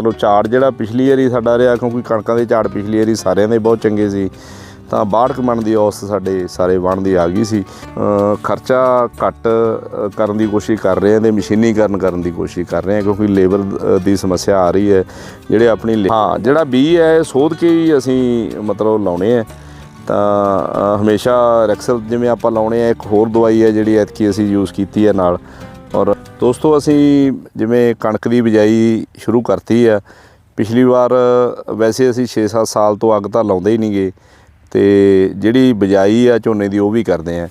ਮਤਲਬ ਝਾੜ ਜਿਹੜਾ ਪਿਛਲੀ ਵਾਰੀ ਸਾਡਾ ਰਿਹਾ, ਕਿਉਂਕਿ ਕਣਕਾਂ ਦੇ ਝਾੜ ਪਿਛਲੀ ਵਾਰੀ ਸਾਰਿਆਂ ਦੇ ਬਹੁਤ ਚੰਗੇ ਸੀ, ਤਾਂ 62 ਮਣ ਦੀ ਔਸਤ ਸਾਡੇ ਸਾਰੇ ਵਣ ਦੀ ਆ ਗਈ ਸੀ। ਖਰਚਾ ਘੱਟ ਕਰਨ ਦੀ ਕੋਸ਼ਿਸ਼ ਕਰ ਰਹੇ ਹਾਂ ਤੇ ਮਸ਼ੀਨੀਕਰਨ ਕਰਨ ਦੀ ਕੋਸ਼ਿਸ਼ ਕਰ ਰਹੇ ਹਾਂ, ਕਿਉਂਕਿ ਲੇਬਰ ਦੀ ਸਮੱਸਿਆ ਆ ਰਹੀ ਹੈ, ਜਿਹੜੇ ਆਪਣੀ ਲੇ- ਹਾਂ, ਜਿਹੜਾ ਬੀ ਹੈ ਸੋਧ ਕੇ ਹੀ ਅਸੀਂ ਮਤਲਬ ਲਾਉਣੇ ਆ ਤਾਂ ਹਮੇਸ਼ਾ ਰੈਕਸਲ ਜਿਵੇਂ ਆਪਾਂ ਲਾਉਣੇ ਆ ਇੱਕ ਹੋਰ ਦਵਾਈ ਹੈ ਜਿਹੜੀ ਐਤਕੀ ਅਸੀਂ ਯੂਜ਼ ਕੀਤੀ ਹੈ ਨਾਲ। ਦੋਸਤੋ, ਅਸੀਂ ਜਿਵੇਂ ਕਣਕ ਦੀ ਬਿਜਾਈ ਸ਼ੁਰੂ ਕਰਤੀ ਆ, ਪਿਛਲੀ ਵਾਰ ਵੈਸੇ ਅਸੀਂ 6-7 ਸਾਲ ਤੋਂ ਅੱਗ ਤਾਂ ਲਾਉਂਦੇ ਹੀ ਨਹੀਂਗੇ ਤੇ ਜਿਹੜੀ ਬਿਜਾਈ ਆ ਝੋਨੇ ਦੀ ਉਹ ਵੀ ਕਰਦੇ ਆ।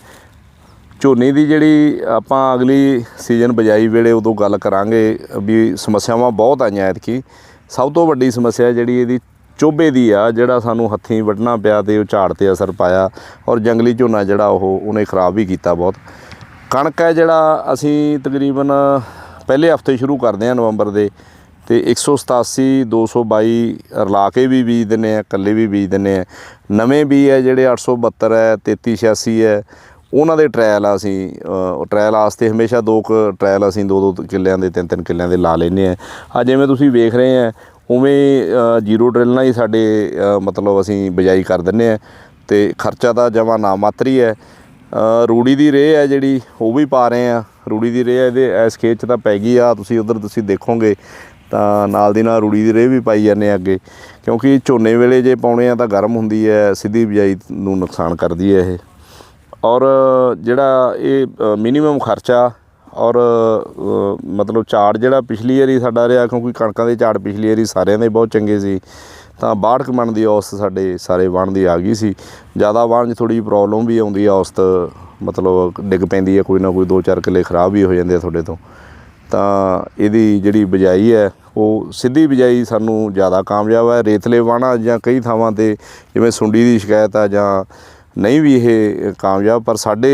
ਝੋਨੇ ਦੀ ਜਿਹੜੀ ਆਪਾਂ ਅਗਲੀ ਸੀਜ਼ਨ ਬਿਜਾਈ ਵੇਲੇ ਉਦੋਂ ਗੱਲ ਕਰਾਂਗੇ ਵੀ ਸਮੱਸਿਆਵਾਂ ਬਹੁਤ ਆਈਆਂ ਐਤਕੀ। ਸਭ ਤੋਂ ਵੱਡੀ ਸਮੱਸਿਆ ਜਿਹੜੀ ਇਹਦੀ ਚੋਬੇ ਦੀ ਆ, ਜਿਹੜਾ ਸਾਨੂੰ ਹੱਥੀਂ ਵੱਢਣਾ ਪਿਆ ਤੇ ਉਹ ਝਾੜ ਤੇ ਅਸਰ ਪਾਇਆ ਔਰ ਜੰਗਲੀ ਝੋਨਾ ਜਿਹੜਾ ਉਹ, ਉਹਨੇ ਖਰਾਬ ਵੀ ਕੀਤਾ ਬਹੁਤ। ਕਣਕ ਹੈ ਜਿਹੜਾ ਅਸੀਂ ਤਕਰੀਬਨ ਪਹਿਲੇ ਹਫ਼ਤੇ ਸ਼ੁਰੂ ਕਰਦੇ ਹਾਂ ਨਵੰਬਰ ਦੇ ਤੇ 187 222 ਰਲਾ ਕੇ ਵੀ ਬੀਜ ਦਿੰਨੇ ਆ ਇਕੱਲੇ ਵੀ ਬੀਜ ਦਿੰਨੇ ਆ ਨਵੇਂ ਬੀ ਹੈ ਜਿਹੜੇ 872 ਹੈ 3386 ਹੈ ਉਹਨਾਂ ਦੇ ਟ੍ਰਾਇਲ ਆ ਅਸੀਂ ਅ, ਟ੍ਰਾਇਲ ਵਾਸਤੇ ਹਮੇਸ਼ਾ ਦੋ ਕੁ ਟ੍ਰਾਇਲ ਅਸੀਂ ਦੋ ਦੋ ਕਿੱਲਿਆਂ ਦੇ ਤਿੰਨ ਤਿੰਨ ਕਿੱਲਿਆਂ ਦੇ ਲਾ ਲੈਨੇ ਆ ਆ ਜਿਵੇਂ ਤੁਸੀਂ ਵੇਖ ਰਹੇ ਆ ਉਵੇਂ ਜੀਰੋ ਡਰਿਲ ਨਾਲ ਹੀ ਸਾਡੇ ਮਤਲਬ ਅਸੀਂ ਬਿਜਾਈ ਕਰ ਦਿੰਨੇ ਆ ਤੇ ਖਰਚਾ ਤਾਂ ਜਮਾ ਨਾ ਮਾਤਰੀ ਹੈ। ਰੂੜੀ ਦੀ ਰੇਹ ਹੈ ਜਿਹੜੀ, ਉਹ ਵੀ ਪਾ ਰਹੇ ਆ ਰੂੜੀ ਦੀ ਰੇਹ ਇਹਦੇ ਇਸ ਖੇਤ 'ਚ ਤਾਂ ਪੈ ਗਈ ਆ। ਤੁਸੀਂ ਉਧਰ ਤੁਸੀਂ ਦੇਖੋਗੇ, ਤਾਂ ਨਾਲ ਦੀ ਨਾਲ ਰੂੜੀ ਦੀ ਰੇਹ ਵੀ ਪਾਈ ਜਾਂਦੇ ਆ ਅੱਗੇ। ਕਿਉਂਕਿ ਝੋਨੇ ਵੇਲੇ ਜੇ ਪਾਉਣੇ ਆ ਤਾਂ ਗਰਮ ਹੁੰਦੀ ਹੈ, ਸਿੱਧੀ ਬਿਜਾਈ ਨੂੰ ਨੁਕਸਾਨ ਕਰਦੀ ਹੈ ਇਹ। ਔਰ ਜਿਹੜਾ ਇਹ ਮਿਨੀਮਮ ਖਰਚਾ ਔਰ ਮਤਲਬ ਝਾੜ ਜਿਹੜਾ ਪਿਛਲੀ ਵਾਰੀ ਸਾਡਾ ਰਿਹਾ, ਕਿਉਂਕਿ ਕਣਕਾਂ ਦੇ ਝਾੜ ਪਿਛਲੀ ਵਾਰੀ ਸਾਰਿਆਂ ਦੇ ਬਹੁਤ ਚੰਗੇ ਸੀ, ਤਾਂ 62 ਮਣ ਦੀ ਔਸਤ ਸਾਡੇ ਸਾਰੇ ਵਣ ਦੀ ਆ ਗਈ ਸੀ। ਜ਼ਿਆਦਾ ਵਣ 'ਚ ਥੋੜੀ ਪ੍ਰੋਬਲਮ ਵੀ ਆਉਂਦੀ ਆ, ਔਸਤ ਮਤਲਬ ਡਿੱਗ ਪੈਂਦੀ ਹੈ ਕੋਈ ਨਾ ਕੋਈ 2-4 ਕਿੱਲੇ ਖਰਾਬ ਵੀ ਹੋ ਜਾਂਦੇ ਆ ਤੁਹਾਡੇ ਤੋਂ। ਤਾਂ ਇਹਦੀ ਜਿਹੜੀ ਬਿਜਾਈ ਹੈ, ਉਹ ਸਿੱਧੀ ਬਿਜਾਈ ਸਾਨੂੰ ਜ਼ਿਆਦਾ ਕਾਮਯਾਬ ਹੈ ਰੇਤਲੇ ਵਾਣਾ ਜਾਂ ਕਈ ਥਾਵਾਂ ਤੇ ਜਿਵੇਂ ਸੁੰਡੀ ਦੀ ਸ਼ਿਕਾਇਤ ਆ ਜਾਂ ਨਹੀਂ ਵੀ ਇਹ ਕਾਮਯਾਬ ਪਰ ਸਾਡੇ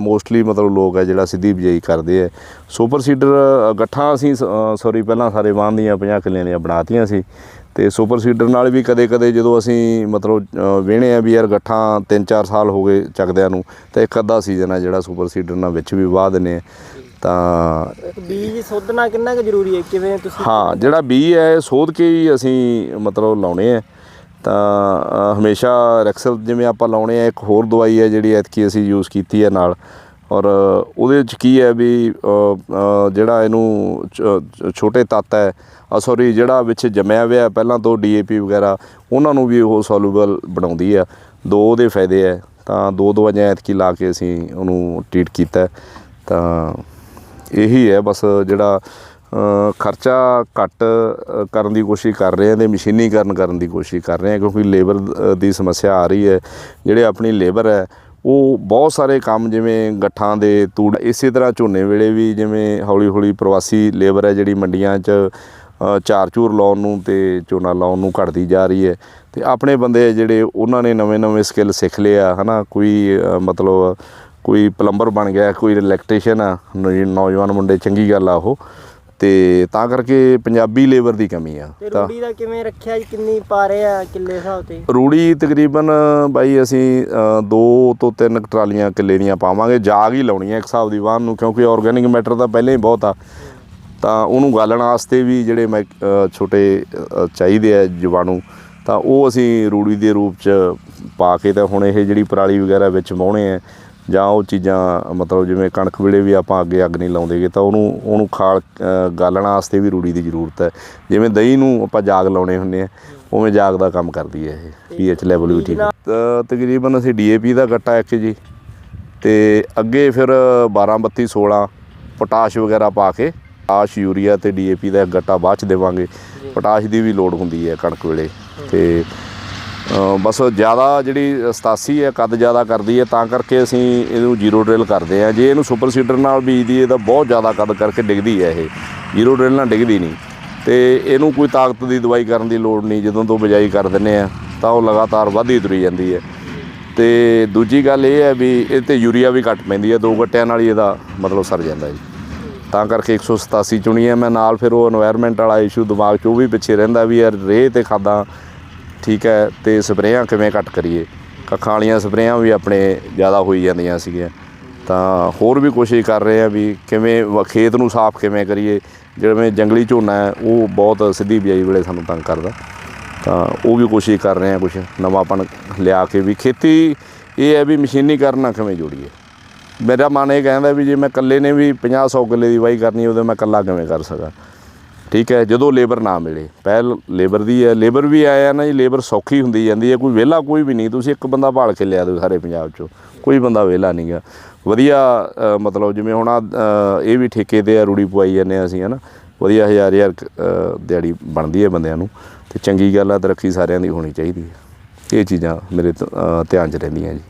ਮੋਸਟਲੀ ਮਤਲਬ ਲੋਕ ਹੈ ਜਿਹੜਾ ਸਿੱਧੀ ਬਿਜਾਈ ਕਰਦੇ ਆ। ਸੁਪਰ ਸੀਡਰ ਗੱਠਾਂ ਅਸੀਂ ਸੌਰੀ ਪਹਿਲਾਂ ਸਾਰੇ ਵਾਹਨ ਦੀਆਂ 50 ਕਿੱਲਿਆਂ ਦੀਆਂ ਬਣਾਤੀਆਂ ਸੀ। ਤੇ ਸੁਪਰ ਸੀਡਰ ਨਾਲ ਵੀ ਕਦੇ-ਕਦੇ ਜਦੋਂ ਅਸੀਂ ਮਤਲਬ ਵੇਹਣੇ ਆ ਵੀ ਯਾਰ ਗੱਠਾਂ 3-4 ਸਾਲ ਹੋ ਗਏ ਚੱਕਦਿਆਂ ਨੂੰ ਤਾਂ ਇੱਕ ਅੱਧਾ ਸੀਜ਼ਨ ਆ ਜਿਹੜਾ ਸੁਪਰ ਸੀਡਰ ਨਾਲ ਵਿੱਚ ਵੀ ਵਾਹ ਦਿੰਨੇ ਆ। ਤਾਂ ਬੀਜ ਸੋਧਣਾ ਕਿੰਨਾ ਕੁ ਜ਼ਰੂਰੀ ਹੈ? ਕਿਵੇਂ ਤੁਸੀਂ ਹਾਂ ਜਿਹੜਾ ਬੀ ਹੈ ਸੋਧ ਕੇ ਹੀ ਅਸੀਂ ਮਤਲਬ ਲਾਉਣੇ ਆ। ਤਾਂ ਹਮੇਸ਼ਾ ਰੈਕਸਲ ਜਿਵੇਂ ਆਪਾਂ ਲਾਉਣੇ ਆ, ਇੱਕ ਹੋਰ ਦਵਾਈ ਹੈ ਜਿਹੜੀ ਐਤਕੀ ਅਸੀਂ ਯੂਜ਼ ਕੀਤੀ ਹੈ ਨਾਲ। ਔਰ, ਉਹਦੇ ਵਿੱਚ ਕੀ ਹੈ ਵੀ ਜਿਹੜਾ ਇਹਨੂੰ ਛੋਟੇ ਤੱਤ ਹੈ ਸੌਰੀ ਜਿਹੜਾ ਵਿੱਚ ਜੰਮਿਆ ਹੋਇਆ ਪਹਿਲਾਂ ਤੋਂ ਡੀਏਪੀ ਵਗੈਰਾ, ਉਹਨਾਂ ਨੂੰ ਵੀ ਉਹ ਸੋਲੂਬਲ ਬਣਾਉਂਦੀ ਆ ਦੋ ਉਹਦੇ ਫਾਇਦੇ ਹੈ, ਤਾਂ ਦੋ ਦਵਾਈਆਂ ਐਤਕੀ ਲਾ ਕੇ ਅਸੀਂ ਉਹਨੂੰ ਟ੍ਰੀਟ ਕੀਤਾ ਤਾਂ, ਇਹੀ ਹੈ ਬਸ ਜਿਹੜਾ ਖਰਚਾ ਘੱਟ ਕਰਨ ਦੀ ਕੋਸ਼ਿਸ਼ ਕਰ ਰਹੇ ਹਾਂ ਤੇ ਮਸ਼ੀਨੀਕਰਨ ਕਰਨ ਦੀ ਕੋਸ਼ਿਸ਼ ਕਰ ਰਹੇ ਹਾਂ ਕਿਉਂਕਿ ਲੇਬਰ ਦੀ ਸਮੱਸਿਆ ਆ ਰਹੀ ਹੈ। ਜਿਹੜੇ ਆਪਣੀ ਲੇਬਰ ਹੈ, ਉਹ ਬਹੁਤ ਸਾਰੇ ਕੰਮ ਜਿਵੇਂ ਗੱਠਾਂ ਦੇ ਤੂੜ, ਇਸੇ ਤਰ੍ਹਾਂ ਝੋਨੇ ਵੇਲੇ ਵੀ ਜਿਵੇਂ ਹੌਲੀ ਹੌਲੀ ਪ੍ਰਵਾਸੀ ਲੇਬਰ ਹੈ ਜਿਹੜੀ ਮੰਡੀਆਂ 'ਚ ਚਾਰ ਚੂਰ ਲਾਉਣ ਨੂੰ ਤੇ ਝੋਨਾ ਲਾਉਣ ਨੂੰ ਘਟਦੀ ਜਾ ਰਹੀ ਹੈ। ਤੇ ਆਪਣੇ ਬੰਦੇ ਜਿਹੜੇ ਉਹਨਾਂ ਨੇ ਨਵੇਂ ਨਵੇਂ ਸਕਿੱਲ ਸਿੱਖ ਲਿਆ ਹਨਾ, ਕੋਈ ਮਤਲਬ ਕੋਈ ਪਲੰਬਰ ਬਣ ਗਿਆ, ਕੋਈ ਇਲੈਕਟ੍ਰੀਸ਼ੀਅਨ ਆ ਨੌਜਵਾਨ ਮੁੰਡੇ, ਚੰਗੀ ਗੱਲ ਆ ਉਹ। ਤੇ ਤਾਂ ਕਰਕੇ ਪੰਜਾਬੀ ਲੇਬਰ ਦੀ ਕਮੀ ਆ। ਤੇ ਰੂੜੀ ਦਾ ਕਿਵੇਂ ਰੱਖਿਆ ਜੀ? ਕਿੰਨੀ ਪਾ ਰਹੇ ਆ ਕਿੱਲੇ ਹਿਸਾਬ ਤੇ? ਰੂੜੀ ਤਕਰੀਬਨ ਬਾਈ ਅਸੀਂ ਦੋ ਤੋਂ ਤਿੰਨ ਟਰਾਲੀਆਂ ਕਿੱਲੇ ਦੀਆਂ ਪਾਵਾਂਗੇ। ਜਾਗ ਹੀ ਲਾਉਣੀ ਹੈ ਇੱਕ ਹਿਸਾਬ ਦੀ ਵਾਹਨ ਨੂੰ ਕਿਉਂਕਿ ਆਰਗੈਨਿਕ ਮੈਟਰ ਤਾਂ ਪਹਿਲਾਂ ਹੀ ਬਹੁਤ ਆ। ਤਾਂ ਉਹਨੂੰ ਗਾਲਣ ਵਾਸਤੇ ਵੀ ਜਿਹੜੇ ਮੈਂ ਛੋਟੇ ਚਾਹੀਦੇ ਆ ਜੀਵਾਣੂ ਤਾਂ ਉਹ ਅਸੀਂ ਰੂੜੀ ਦੇ ਰੂਪ ਚ ਪਾ ਕੇ ਤਾਂ ਹੁਣ ਇਹ ਜਿਹੜੀ ਪਰਾਲੀ ਵਗੈਰਾ ਵਿੱਚ ਵਾਹੁਣੇ ਆ ਜਾਂ ਉਹ ਚੀਜ਼ਾਂ, ਮਤਲਬ ਜਿਵੇਂ ਕਣਕ ਵੇਲੇ ਵੀ ਆਪਾਂ ਅੱਗੇ ਅੱਗ ਨਹੀਂ ਲਾਉਂਦੇਗੇ ਤਾਂ ਉਹਨੂੰ ਉਹਨੂੰ ਖਾਲ ਗਾਲਣ ਵਾਸਤੇ ਵੀ ਰੂੜੀ ਦੀ ਜ਼ਰੂਰਤ ਹੈ ਜਿਵੇਂ ਦਹੀਂ ਨੂੰ ਆਪਾਂ ਜਾਗ ਲਾਉਣੇ ਹੁੰਦੇ ਆ, ਉਵੇਂ ਜਾਗ ਦਾ ਕੰਮ ਕਰਦੀ ਹੈ ਇਹ ਪੀਐਚ ਲੈਵਲ ਵੀ ਠੀਕ ਹੈ। ਤਕਰੀਬਨ ਅਸੀਂ ਡੀਏਪੀ ਦਾ ਗੱਟਾ ਇੱਕ ਜੀ, ਤੇ ਅੱਗੇ ਫਿਰ 12 32 16 ਪੋਟਾਸ਼ ਵਗੈਰਾ ਪਾ ਕੇ, ਪੋਟਾਸ਼, ਯੂਰੀਆ ਤੇ ਡੀਏਪੀ ਦਾ ਇੱਕ ਗੱਟਾ ਬਾਅਦ ਚ ਦੇਵਾਂਗੇ ਪੋਟਾਸ਼ ਦੀ ਵੀ ਲੋੜ ਹੁੰਦੀ ਹੈ ਕਣਕ ਵੇਲੇ, ਤੇ ਬਸ ਜ਼ਿਆਦਾ ਜਿਹੜੀ 87 ਹੈ, ਕੱਦ ਜ਼ਿਆਦਾ ਕਰਦੀ ਹੈ, ਤਾਂ ਕਰਕੇ ਅਸੀਂ ਇਹਨੂੰ ਜ਼ੀਰੋ ਡ੍ਰਿਲ ਕਰਦੇ ਆ ਜੇ ਇਹਨੂੰ ਸੁਪਰ ਸੀਡਰ ਨਾਲ ਬੀਜਦੀ ਹੈ, ਤਾਂ ਬਹੁਤ ਜ਼ਿਆਦਾ ਕੱਦ ਕਰਕੇ ਡਿੱਗਦੀ ਹੈ ਇਹ। ਜ਼ੀਰੋ ਡ੍ਰਿਲ ਨਾਲ ਡਿੱਗਦੀ ਨਹੀਂ। ਤੇ ਇਹਨੂੰ ਕੋਈ ਤਾਕਤ ਦੀ ਦਵਾਈ ਕਰਨ ਦੀ ਲੋੜ ਨਹੀਂ, ਜਦੋਂ ਤੋਂ ਬਜਾਈ ਕਰ ਦਿੰਨੇ ਆ ਤਾਂ ਉਹ ਲਗਾਤਾਰ ਵਧਦੀ ਤਰੀ ਜਾਂਦੀ ਹੈ। ਤੇ ਦੂਜੀ ਗੱਲ ਇਹ ਹੈ ਵੀ ਇਹ ਤੇ ਯੂਰੀਆ ਵੀ ਘੱਟ ਪੈਂਦੀ ਹੈ, ਦੋ ਗੱਟਿਆਂ ਨਾਲ ਹੀ ਇਹਦਾ ਮਤਲਬ ਸਰ ਜਾਂਦਾ ਜੀ। ਤਾਂ ਕਰਕੇ 187 ਚੁਣੀ ਹੈ। ਮੈਂ ਨਾਲ ਫਿਰ ਉਹ এনवायरमेंट ਵਾਲਾ ਇਸ਼ੂ ਦਿਮਾਗ 'ਚ ਉਹ ਵੀ ਪਿੱਛੇ ਰਹਿੰਦਾ ਵੀ ਯਾਰ, ਰੇਹ ਤੇ ਖਾਦਾਂ ਠੀਕ ਹੈ, ਤੇ ਸਪਰੇਆਂ ਕਿਵੇਂ ਘੱਟ ਕਰੀਏ? ਕੱਖਾਂ ਵਾਲੀਆਂ ਸਪਰੇਆਂ ਵੀ ਆਪਣੇ ਜ਼ਿਆਦਾ ਹੋਈ ਜਾਂਦੀਆਂ ਸੀਗੀਆਂ। ਤਾਂ ਹੋਰ ਵੀ ਕੋਸ਼ਿਸ਼ ਕਰ ਰਹੇ ਆ ਵੀ ਕਿਵੇਂ ਵ- ਖੇਤ ਨੂੰ ਸਾਫ਼ ਕਿਵੇਂ ਕਰੀਏ? ਜਿਵੇਂ ਜੰਗਲੀ ਝੋਨਾ ਹੈ, ਉਹ ਬਹੁਤ ਸਿੱਧੀ ਬਿਜਾਈ ਵੇਲੇ ਸਾਨੂੰ ਤੰਗ ਕਰਦਾ। ਤਾਂ ਉਹ ਵੀ ਕੋਸ਼ਿਸ਼ ਕਰ ਰਹੇ ਆ ਕੁਝ ਨਵਾਂਪਣ ਲਿਆ ਕੇ ਵੀ। ਖੇਤੀ ਇਹ ਹੈ ਵੀ ਮਸ਼ੀਨੀਕਰਨ ਨਾਲ ਕਿਵੇਂ ਜੋੜੀਏ? ਮੇਰਾ ਮਨ ਇਹ ਕਹਿੰਦਾ ਵੀ ਜੇ ਮੈਂ ਇਕੱਲੇ ਨੇ ਵੀ 50 100 ਕਿੱਲੇ ਦੀ ਵਾਈ ਕਰਨੀ ਉਹਦੇ ਮੈਂ ਇਕੱਲਾ ਕਿਵੇਂ ਕਰ ਸਕਾਂ? ਠੀਕ ਹੈ ਜਦੋਂ ਲੇਬਰ ਨਾ ਮਿਲੇ ਪਹਿਲ ਲੇਬਰ ਦੀ ਹੈ ਲੇਬਰ ਵੀ ਆਇਆ ਨਾ ਜੀ ਲੇਬਰ ਸੌਖੀ ਹੁੰਦੀ ਜਾਂਦੀ ਹੈ ਕੋਈ ਵਿਹਲਾ ਕੋਈ ਵੀ ਨਹੀਂ ਤੁਸੀਂ ਇੱਕ ਬੰਦਾ ਭਾਲ ਕੇ ਲਿਆ ਦਿਓ ਸਾਰੇ ਪੰਜਾਬ 'ਚੋਂ ਕੋਈ ਬੰਦਾ ਵਿਹਲਾ ਨਹੀਂਗਾ ਵਧੀਆ ਮਤਲਬ ਜਿਵੇਂ ਹੁਣ ਆਹ, ਇਹ ਵੀ ਠੇਕੇ ਤੇ ਆ ਰੂੜੀ ਪਵਾਈ ਜਾਂਦੇ ਹਾਂ ਅਸੀਂ ਹਨਾ ਵਧੀਆ ਹਜ਼ਾਰ ਹਜ਼ਾਰ ਦਿਹਾੜੀ ਬਣਦੀ ਹੈ ਬੰਦਿਆਂ ਨੂੰ ਤੇ ਚੰਗੀ ਗੱਲ ਆ ਤਰੱਕੀ ਸਾਰਿਆਂ ਦੀ ਹੋਣੀ ਚਾਹੀਦੀ ਹੈ। ਇਹ ਚੀਜ਼ਾਂ ਮੇਰੇ ਧਿਆਨ 'ਚ ਰਹਿੰਦੀਆਂ ਜੀ।